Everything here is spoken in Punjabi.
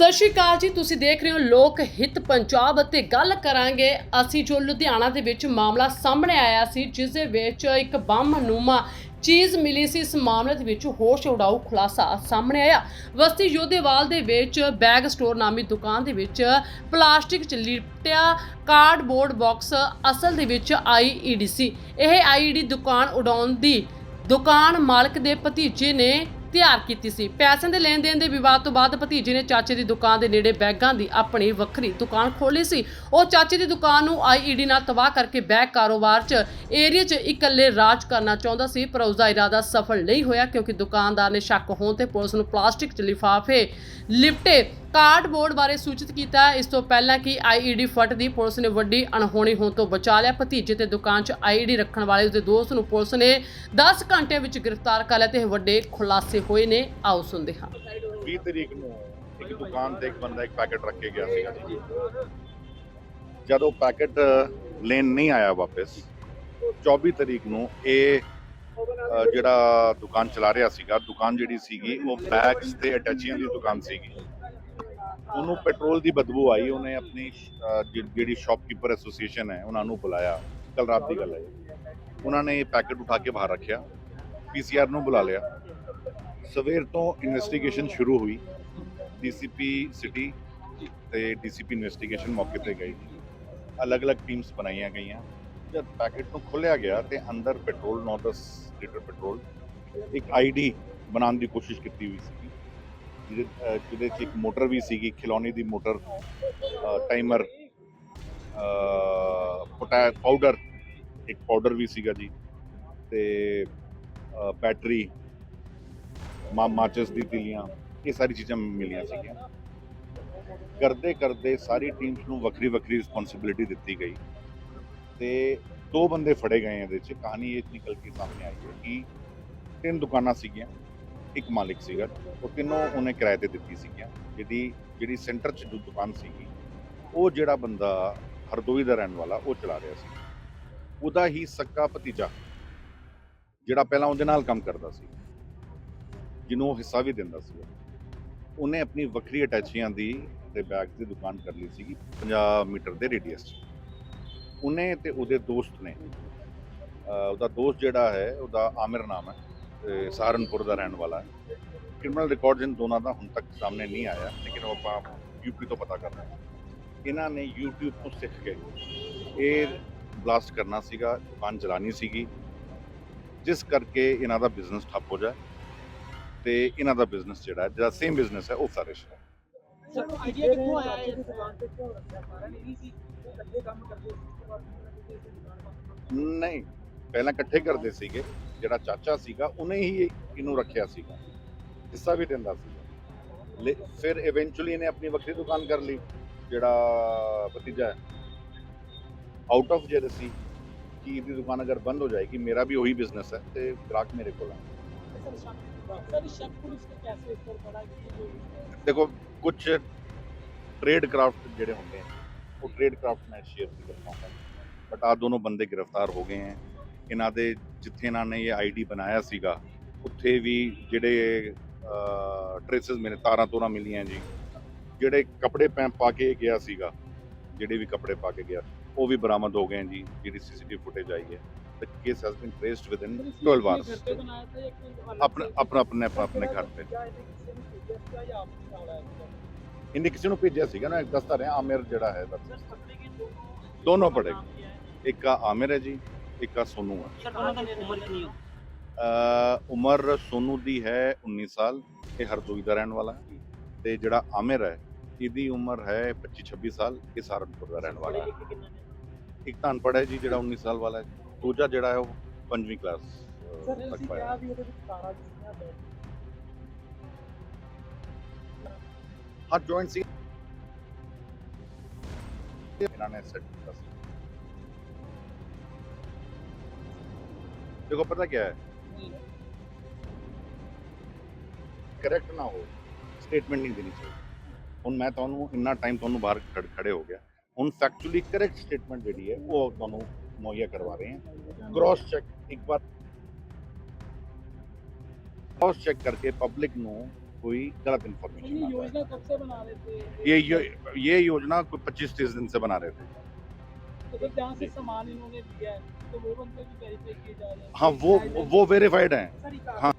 ਸਤਿ ਸ਼੍ਰੀ ਅਕਾਲ ਜੀ, ਤੁਸੀਂ ਦੇਖ ਰਹੇ ਹੋ ਲੋਕ ਹਿੱਤ ਪੰਜਾਬ ਅਤੇ ਗੱਲ ਕਰਾਂਗੇ। ਅਸੀਂ ਜੋ ਲੁਧਿਆਣਾ ਦੇ ਵਿੱਚ ਮਾਮਲਾ ਸਾਹਮਣੇ ਆਇਆ ਸੀ, ਜਿਸ ਦੇ ਵਿੱਚ ਇੱਕ ਬੰਮ ਨੂਮਾ ਚੀਜ਼ ਮਿਲੀ ਸੀ। ਇਸ ਮਾਮਲੇ ਦੇ ਵਿੱਚ ਹੋਸ਼ ਉਡਾਊ ਖੁਲਾਸਾ ਸਾਹਮਣੇ ਆਇਆ। ਵਸਤੀ ਯੋਧੇਵਾਲ ਦੇ ਵਿੱਚ ਬੈਗ ਸਟੋਰ ਨਾਮੀ ਦੁਕਾਨ ਦੇ ਵਿੱਚ ਪਲਾਸਟਿਕ ਚ ਲਿਪਟਿਆ ਕਾਰਡਬੋਰਡ ਬਾਕਸ ਅਸਲ ਦੇ ਵਿੱਚ ਆਈਈਡੀ ਸੀ। ਇਹ ਆਈਈਡੀ ਦੁਕਾਨ ਉਡਾਉਣ ਦੀ ਦੁਕਾਨ ਮਾਲਕ ਦੇ ਭਤੀਜੇ ਨੇ ਤਿਆਰ ਕੀਤੀ ਸੀ। ਪੈਸਿਆਂ ਦੇ ਲੈਣ ਦੇਣ ਦੇ ਵਿਵਾਦ ਤੋਂ ਬਾਅਦ ਭਤੀਜੇ ਨੇ ਚਾਚੇ ਦੀ ਦੁਕਾਨ ਦੇ ਨੇੜੇ ਬੈਗਾਂ ਦੀ ਆਪਣੀ ਵੱਖਰੀ ਦੁਕਾਨ ਖੋਲੀ ਸੀ। ਉਹ ਚਾਚੇ ਦੀ ਦੁਕਾਨ ਨੂੰ ਆਈਈਡੀ ਨਾਲ ਤਬਾਹ ਕਰਕੇ ਬੈਗ ਕਾਰੋਬਾਰ 'ਚ ਏਰੀਆ 'ਚ ਇਕੱਲੇ ਰਾਜ ਕਰਨਾ ਚਾਹੁੰਦਾ ਸੀ, ਪਰ ਉਸ ਦਾ ਇਰਾਦਾ ਸਫਲ ਨਹੀਂ ਹੋਇਆ ਕਿਉਂਕਿ ਦੁਕਾਨਦਾਰ ਨੇ ਸ਼ੱਕ ਹੋਣ ਤੇ ਪੁਲਿਸ ਨੂੰ ਪਲਾਸਟਿਕ 'ਚ ਲਿਫਾਫੇ ਲਿਪਟੇ ਕਾਰਡਬੋਰਡ ਬਾਰੇ ਸੂਚਿਤ ਕੀਤਾ ਇਸ ਤੋਂ ਪਹਿਲਾਂ ਕਿ ਆਈਈਡੀ ਫਟਦੀ ਪੁਲਿਸ ਨੇ ਵੱਡੀ ਅਣਹੋਣੀ ਹੋਣ ਤੋਂ ਬਚਾ ਲਿਆ। ਭਤੀਜੇ ਤੇ ਦੁਕਾਨ 'ਚ ਆਈਈਡੀ ਰੱਖਣ ਵਾਲੇ ਉਸਦੇ ਦੋਸਤ ਨੂੰ ਪੁਲਿਸ ਨੇ 10 ਘੰਟਿਆਂ ਵਿੱਚ ਗ੍ਰਿਫਤਾਰ ਕਰ ਲਿਆ ਤੇ ਵੱਡੇ ਖੁਲਾਸੇ ਹੋਏ ਨੇ। ਆਓ ਸੁਣਦੇ ਹਾਂ। 20 ਤਰੀਕ ਨੂੰ ਇੱਕ ਦੁਕਾਨ ਤੇ ਇੱਕ ਬੰਦਾ ਇੱਕ ਪੈਕੇਟ ਰੱਖ ਕੇ ਗਿਆ ਸੀਗਾ। ਜਦੋਂ ਪੈਕੇਟ ਲੈਣ ਨਹੀਂ ਆਇਆ ਵਾਪਸ 24 ਤਰੀਕ ਨੂੰ ਇਹ ਜਿਹੜਾ ਦੁਕਾਨ ਚਲਾ ਰਿਹਾ ਸੀਗਾ, ਦੁਕਾਨ ਜਿਹੜੀ ਸੀਗੀ, ਉਹ ਬੈਗਸ ਤੇ ਅਟੈਚੀਆਂ ਦੀ ਦੁਕਾਨ ਸੀਗੀ। ਉਹਨੂੰ ਪੈਟਰੋਲ ਦੀ ਬਦਬੂ ਆਈ, ਉਹਨੇ ਆਪਣੀ ਜਿਹੜੀ ਸ਼ਾਪਕੀਪਰ ਐਸੋਸੀਏਸ਼ਨ ਹੈ, ਉਹਨਾਂ ਨੂੰ ਬੁਲਾਇਆ। ਕੱਲ ਰਾਤ ਦੀ ਗੱਲ ਹੈ ਉਹਨਾਂ ਨੇ ਇਹ ਪੈਕੇਟ ਉਠਾ ਕੇ ਬਾਹਰ ਰੱਖਿਆ। ਪੀਸੀਆਰ ਨੂੰ ਬੁਲਾ ਲਿਆ। ਸਵੇਰ ਤੋਂ ਇਨਵੈਸਟੀਗੇਸ਼ਨ ਸ਼ੁਰੂ ਹੋਈ। ਡੀਸੀਪੀ ਸਿਟੀ ਤੇ ਡੀਸੀਪੀ ਇਨਵੈਸਟੀਗੇਸ਼ਨ ਮੌਕੇ ਤੇ ਗਈ। ਅਲੱਗ-ਅਲੱਗ ਟੀਮਸ ਬਣਾਈਆਂ ਗਈਆਂ। ਜਦ ਪੈਕੇਟ ਨੂੰ ਖੋਲ੍ਹਿਆ ਗਿਆ ਤੇ ਅੰਦਰ ਪੈਟਰੋਲ 9-10 ਲੀਟਰ ਪੈਟਰੋਲ, ਇੱਕ ਆਈਡੀ ਬਣਾਉਣ ਦੀ ਕੋਸ਼ਿਸ਼ ਕੀਤੀ ਹੋਈ ਸੀ ਜਿਹਦੇ ਜਿਹਦੇ 'ਚ ਇੱਕ ਮੋਟਰ ਵੀ ਸੀਗੀ, ਖਿਲੌਣੇ ਦੀ ਮੋਟਰ ਟਾਈਮਰ ਪੋਟਾ ਪਾਊਡਰ ਇੱਕ ਪਾਊਡਰ ਵੀ ਸੀਗਾ ਜੀ ਤੇ ਬੈਟਰੀ ਮਾ, ਮਾਚਸ ਦੀ ਤਿਲੀਆਂ, ਇਹ ਸਾਰੀ ਚੀਜ਼ਾਂ ਮਿਲੀਆਂ ਸੀਗੀਆਂ। ਕਰਦੇ ਕਰਦੇ ਸਾਰੀ ਟੀਮਸ ਨੂੰ ਵੱਖਰੀ ਵੱਖਰੀ ਰਿਸਪੌਂਸਿਬਿਲਿਟੀ ਦਿੱਤੀ ਗਈ ਤੇ ਦੋ ਬੰਦੇ ਫੜੇ ਗਏ ਇਹਦੇ 'ਚ। ਕਹਾਣੀ ਇਹ ਨਿਕਲ ਕੇ ਸਾਹਮਣੇ ਆਈ ਹੈ ਕਿ ਤਿੰਨ ਦੁਕਾਨਾਂ ਸੀਗੀਆਂ। ਇੱਕ ਮਾਲਿਕ ਸੀਗਾ, ਉਹ ਤਿੰਨੋਂ ਉਹਨੇ ਕਿਰਾਏ ਤੇ ਦਿੱਤੀ ਸੀਗੀਆਂ। ਜਿਹਦੀ ਜਿਹੜੀ ਸੈਂਟਰ 'ਚ ਜੋ ਦੁਕਾਨ ਸੀਗੀ, ਉਹ ਜਿਹੜਾ ਬੰਦਾ ਹਰਦੋਈ ਦਾ ਰਹਿਣ ਵਾਲਾ, ਉਹ ਚਲਾ ਰਿਹਾ ਸੀ। ਉਹਦਾ ਹੀ ਸੱਕਾ ਭਤੀਜਾ, ਜਿਹੜਾ ਪਹਿਲਾਂ ਉਹਦੇ ਨਾਲ ਕੰਮ ਕਰਦਾ ਸੀ, ਜਿਹਨੂੰ ਉਹ ਹਿੱਸਾ ਵੀ ਦਿੰਦਾ ਸੀ। ਉਹਨੇ ਆਪਣੀ ਵੱਖਰੀ ਅਟੈਚੀਆਂ ਦੀ ਤੇ ਬੈਗ ਦੀ ਦੁਕਾਨ ਕਰ ਲਈ ਸੀਗੀ 50 ਮੀਟਰ ਦੇ ਰੇਡੀਅਸ 'ਚ। ਉਹਨੇ ਤੇ ਉਹਦੇ ਦੋਸਤ ਨੇ ਉਹਦਾ ਦੋਸਤ ਜਿਹੜਾ ਹੈ, ਉਹਦਾ ਆਮਿਰ ਨਾਮ ਹੈ ਤੇ ਸਹਾਰਨਪੁਰ ਦਾ ਰਹਿਣ ਵਾਲਾ ਹੈ। ਕ੍ਰਿਮੀਨਲ ਰਿਕਾਰਡਸ ਇਨ ਦੋਨਾਂ ਦਾ ਹੁਣ ਤੱਕ ਸਾਹਮਣੇ ਨਹੀਂ ਆਇਆ ਲੇਕਿਨ ਉਹ ਆਪਾਂ ਯੂਪੀ ਤੋਂ ਪਤਾ ਕਰ ਰਹੇ ਹਾਂ। ਇਹਨਾਂ ਨੇ YouTube ਤੋਂ ਸਿੱਖ ਕੇ ਇਹ ਬਲਾਸਟ ਕਰਨਾ ਸੀਗਾ ਦੁਕਾਨ ਚਲਾਣੀ ਸੀਗੀ ਜਿਸ ਕਰਕੇ ਇਹਨਾਂ ਦਾ ਬਿਜ਼ਨਸ ਠੱਪ ਹੋ ਜਾਏ ਤੇ ਇਹਨਾਂ ਦਾ ਬਿਜ਼ਨਸ ਜਿਹੜਾ ਹੈ ਜਿਹੜਾ ਸੇਮ ਬਿਜ਼ਨਸ ਹੈ ਉਹ ਫਲਰਿਸ਼ ਹੈ ਸਰ ਆਈਡੀਆ ਕਿੱਥੋਂ ਆਇਆ ਇਹ? ਦੁਕਾਨ ਤੇ ਕਿਉਂ ਰੱਖਿਆ ਸਾਰਾ ਨਹੀਂ ਸੀ ਇਕੱਲੇ ਕੰਮ ਕਰਦੇ ਸੀ ਉਸ ਤੋਂ ਬਾਅਦ ਉਹਨਾਂ ਨੇ ਕਿਸੇ ਦੁਕਾਨ ਬੰਦ ਨਹੀਂ ਪਹਿਲਾਂ ਇਕੱਠੇ ਕਰਦੇ ਸੀਗੇ ਜਿਹੜਾ ਚਾਚਾ ਸੀਗਾ ਉਹਨੇ ਹੀ ਇਹਨੂੰ ਰੱਖਿਆ ਸੀਗਾ ਹਿੱਸਾ ਵੀ ਦਿੰਦਾ ਸੀ ਲੇ- ਫਿਰ ਇਵੈਂਚੁਅਲੀ ਇਹਨੇ ਆਪਣੀ ਵੱਖਰੀ ਦੁਕਾਨ ਕਰ ਲਈ ਜਿਹੜਾ ਭਤੀਜਾ ਹੈ ਆਊਟ ਆਫ ਜੈਲਸੀ ਕਿ ਇਹਦੀ ਦੁਕਾਨ ਅਗਰ ਬੰਦ ਹੋ ਜਾਏਗੀ ਮੇਰਾ ਵੀ ਉਹੀ ਬਿਜ਼ਨਸ ਹੈ ਤੇ ਗ੍ਰਾਹਕ ਮੇਰੇ ਕੋਲ ਹੈ ਸਰ ਸ਼ੱਕ ਸਰ ਸ਼ੱਕ ਪੁਲਿਸ ਨੇ ਕੈਸੇ ਇਸ पर पड़ा कि जो ਦੇਖੋ ਕੁਝ ਟ੍ਰੇਡ ਕਰਾਫਟ ਜਿਹੜੇ ਹੁੰਦੇ ਹੈ ਉਹ ਟ੍ਰੇਡ ਕਰਾਫਟ ਮੈਂ ਸ਼ੇਅਰ ਨਹੀਂ ਕਰ ਪਾਉਂਦਾ ਬਟ ਆ ਦੋਨੋਂ ਬੰਦੇ ਗ੍ਰਿਫਤਾਰ ਹੋ ਗਏ ਹੈ ਇਹਨਾਂ ਦੇ ਜਿੱਥੇ ਇਹਨਾਂ ਨੇ ਇਹ ਆਈਡੀ ਬਣਾਇਆ ਸੀਗਾ ਉੱਥੇ ਵੀ ਜਿਹੜੇ ਟ੍ਰੇਸਸ ਮੇਰੇ ਤਾਰਾਂ ਤੋਰਾਂ ਮਿਲੀਆਂ ਜੀ। ਜਿਹੜੇ ਕੱਪੜੇ ਪਾ ਕੇ ਗਿਆ ਸੀਗਾ ਜਿਹੜੇ ਵੀ ਕੱਪੜੇ ਪਾ ਕੇ ਗਿਆ ਉਹ ਵੀ ਬਰਾਮਦ ਹੋ ਗਏ ਜੀ ਜਿਹੜੀ ਸੀਸੀਟੀਵੀ ਫੁਟੇਜ ਆਈ ਹੈ। The case has been traced within 12 hours ਆਪਣਾ ਆਪਣਾ ਆਪਣੇ ਆਪਣੇ ਘਰ ਤੇ। ਇਹਨੇ ਕਿਸੇ ਨੂੰ ਭੇਜਿਆ ਸੀਗਾ ਨਾ ਇੱਕ ਦੱਸਦਾ ਰਿਹਾ ਆਮਿਰ ਜਿਹੜਾ ਹੈ ਦੋਨੋਂ? ਪੜੇਗਾ ਇੱਕ ਆਮਿਰ ਹੈ ਜੀ ਇੱਕ ਆ ਸੋਨੂ ਹੈ सर दोनों का उम्र कितनी हो ਅਹ ਉਮਰ ਸੋਨੂ ਦੀ ਹੈ 19 ਸਾਲ ਇਹ ਹਰਦੋਈ ਦਾ ਰਹਿਣ ਵਾਲਾ ਹੈ ਤੇ ਜਿਹੜਾ ਆਮਿਰ ਹੈ ਇਹਦੀ ਉਮਰ ਹੈ 25 26 ਸਾਲ ਇਹ ਸਹਾਰਨਪੁਰ ਦਾ ਰਹਿਣ ਵਾਲਾ पढ़े ਹੈ लिखे कितना ने ਇੱਕ ਤਾਂ ਅਨਪੜ੍ਹ ਹੈ ਜੀ ਜਿਹੜਾ 19 ਸਾਲ ਵਾਲਾ ਹੈ ਦੂਜਾ ਜਿਹੜਾ ਹੈ ਉਹ ਪੰਜਵੀਂ ਕਲਾਸ ਸਰ ਤੱਕ ਅਸੀਂ ਪਾਇਆ ਕਿਹਾ ਵੀ ਉਹਦੇ ਵਿੱਚ ਤਾਰਾਂ ਜਿਹੀਆਂ ਬੈਠ ਹਾਂ ਜੁਆਇੰਟ ਸੀ ਇਹਨਾਂ ਨੇ ਸੈੱਟ ਕੀਤਾ ਸੀ ਦੇਖੋ ਪਤਾ ਕੀ ਹੈ ਕਰੈਕਟ ਨਾ ਹੋ ਸਟੇਟਮੈਂਟ ਨਹੀਂ ਦੇਣੀ ਚਾਹੀਦੀ ਹੁਣ ਮੈਂ ਤੁਹਾਨੂੰ ਇੰਨਾ ਟਾਈਮ ਤੁਹਾਨੂੰ ਬਾਹਰ ਖੜ- ਖੜੇ ਹੋ ਗਿਆ ਹੁਣ ਫੈਕਚੁਅਲੀ ਕਰੈਕਟ ਸਟੇਟਮੈਂਟ ਜਿਹੜੀ ਹੈ ਉਹ ਤੁਹਾਨੂੰ ਮੁਹੱਈਆ ਕਰਵਾ ਰਹੇ ਹਾਂ ਕ੍ਰਾਸ ਚੈੱਕ ਇੱਕ ਵਾਰ ਕ੍ਰਾਸ ਚੈੱਕ ਕਰਕੇ ਪਬਲਿਕ ਨੂੰ कोई गलत ये इन्फॉर्मेशन आता है योजना कब से बना रहे थे ये ये ये योजना कोई पच्चीस तीस दिन से बना रहे थे तो फिर जहाँ से सामान इन्होंने लिया है तो वो बंदे भी वेरीफाई किए जा रहे हैं हाँ वो वो वेरीफाइड हैं सर, हाँ।